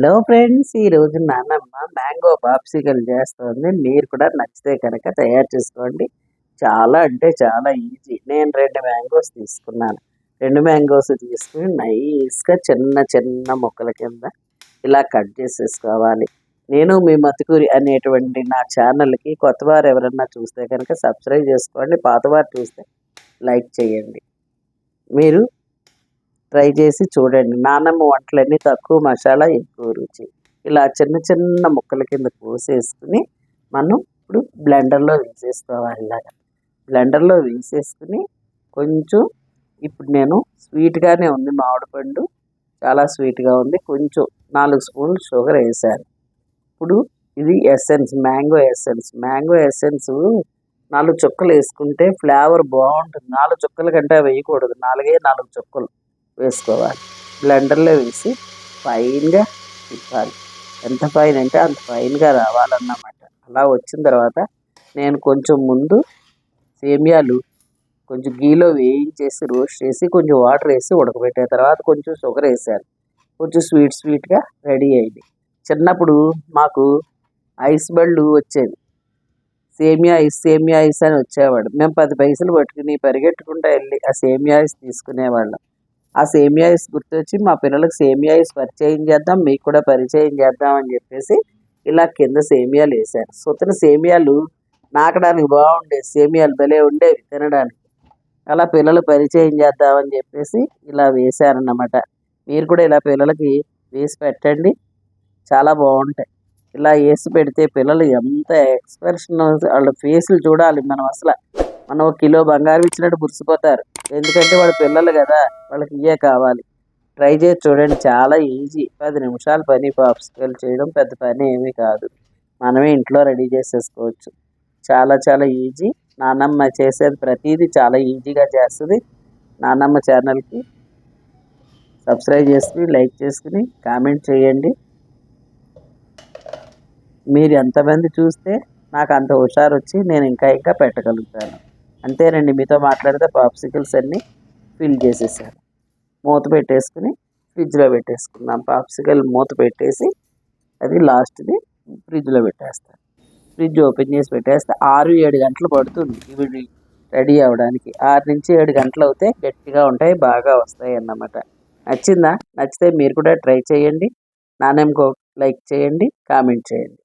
Hello friends ఈరోజు నానమ్మ mango popsicle చేస్తుంది. మీరు కూడా నచ్చితే కనుక తయారు చేసుకోండి. చాలా అంటే చాలా ఈజీ. నేను రెండు మ్యాంగోస్ తీసుకున్నాను. రెండు మ్యాంగోస్ తీసుకుని నైస్గా చిన్న చిన్న ముక్కల కింద ఇలా కట్ చేసేసుకోవాలి. నేను మీ మతుకూరి అనేటువంటి నా ఛానల్కి కొత్తవారు ఎవరన్నా చూస్తే కనుక సబ్స్క్రైబ్ చేసుకోండి. పాతవారు చూస్తే లైక్ చేయండి. మీరు ట్రై చేసి చూడండి. నానమ్మ వంటలన్నీ తక్కువ మసాలా ఎక్కువ రుచి. ఇలా చిన్న చిన్న ముక్కల కింద కోసేసుకుని మనం ఇప్పుడు బ్లెండర్లో వేసేసుకోవాలి ఇలాగా. బ్లెండర్లో వేసేసుకుని కొంచెం ఇప్పుడు నేను స్వీట్గానే ఉంది మామిడిపండు. చాలా స్వీట్గా ఉంది. కొంచెం నాలుగు స్పూన్లు షుగర్ వేసాను. ఇప్పుడు ఇది essence mango essence. Mango essence నాలుగు చుక్కలు వేసుకుంటే ఫ్లేవర్ బాగుంటుంది. నాలుగు చుక్కల కంటే వేయకూడదు. నాలుగే నాలుగు చుక్కలు. వేసుకోవాలి. బ్లెండర్లో వేసి ఫైన్గా తిప్పాలి. ఎంత ఫైన్ అంటే అంత ఫైన్గా రావాలన్నమాట. అలా వచ్చిన తర్వాత నేను కొంచెం ముందు సేమియాలు కొంచెం గీలో వేయించేసి రోస్ట్ చేసి కొంచెం వాటర్ వేసి ఉడకబెట్టే తర్వాత కొంచెం షుగర్ వేసాను. కొంచెం స్వీట్ స్వీట్గా రెడీ అయింది. చిన్నప్పుడు మాకు ఐస్ బళ్ళు వచ్చేది సేమియా ఐస్ సేమియా ఐస్ అని వచ్చేవాడు మేము పది పైసలు పట్టుకుని పరిగెట్టుకుంటూ వెళ్ళి ఆ సేమియా ఐస్ తీసుకునేవాళ్ళం. ఆ సేమియా ఐస్ గుర్తొచ్చి మా పిల్లలకు సేమియా ఐస్ పరిచయం చేద్దాం మీకు కూడా పరిచయం చేద్దాం అని చెప్పేసి ఇలా కింద సేమియాలు వేశారు. సుతన సేమియాలు నాకడానికి బాగుండేవి సేమియాలు భలే ఉండేవి తినడానికి. అలా పిల్లలు పరిచయం చేద్దామని చెప్పేసి ఇలా వేశారన్నమాట. మీరు కూడా ఇలా పిల్లలకి వేసి పెట్టండి చాలా బాగుంటాయి. ఇలా వేసి పెడితే పిల్లలు ఎంత ఎక్స్ప్రెషన్ వాళ్ళ ఫేస్లు చూడాలి మనం అసలు. మనం ఒక కిలో బంగారం ఇచ్చినట్టు మురిసిపోతారు. ఎందుకంటే వాళ్ళ పిల్లలు కదా వాళ్ళకి ఇవే కావాలి. ట్రై చేసి చూడండి చాలా ఈజీ పది నిమిషాల పని పాప్సికల్ చేయడం పెద్ద పని ఏమీ కాదు. మనమే ఇంట్లో రెడీ చేసేసుకోవచ్చు. చాలా చాలా ఈజీ నానమ్మ చేసేది ప్రతిదీ చాలా ఈజీగా చేస్తుంది. నానమ్మ ఛానల్కి సబ్స్క్రైబ్ చేసుకుని లైక్ చేసుకుని కామెంట్ చేయండి. మీరు ఎంతమంది చూస్తే నాకు అంత హుషారు వచ్చి నేను ఇంకా ఇంకా పెట్టగలుగుతాను. అంతేనండి. మీతో మాట్లాడితే పాప్సికల్స్ అన్నీ ఫిల్ చేసేసారు. మూత పెట్టేసుకుని ఫ్రిడ్జ్లో పెట్టేసుకున్నాం. పాప్సికల్ మూత పెట్టేసి అది లాస్ట్ది ఫ్రిడ్జ్లో పెట్టేస్తాను ఫ్రిడ్జ్ ఓపెన్ చేసి పెట్టేస్తే ఆరు ఏడు గంటలు పడుతుంది ఇవి రెడీ అవ్వడానికి. ఆరు నుంచి ఏడు గంటలు అవుతే గట్టిగా ఉంటాయి బాగా వస్తాయి అన్నమాట. నచ్చిందా? నచ్చితే మీరు కూడా ట్రై చేయండి. నానేమో లైక్ చేయండి కామెంట్ చేయండి.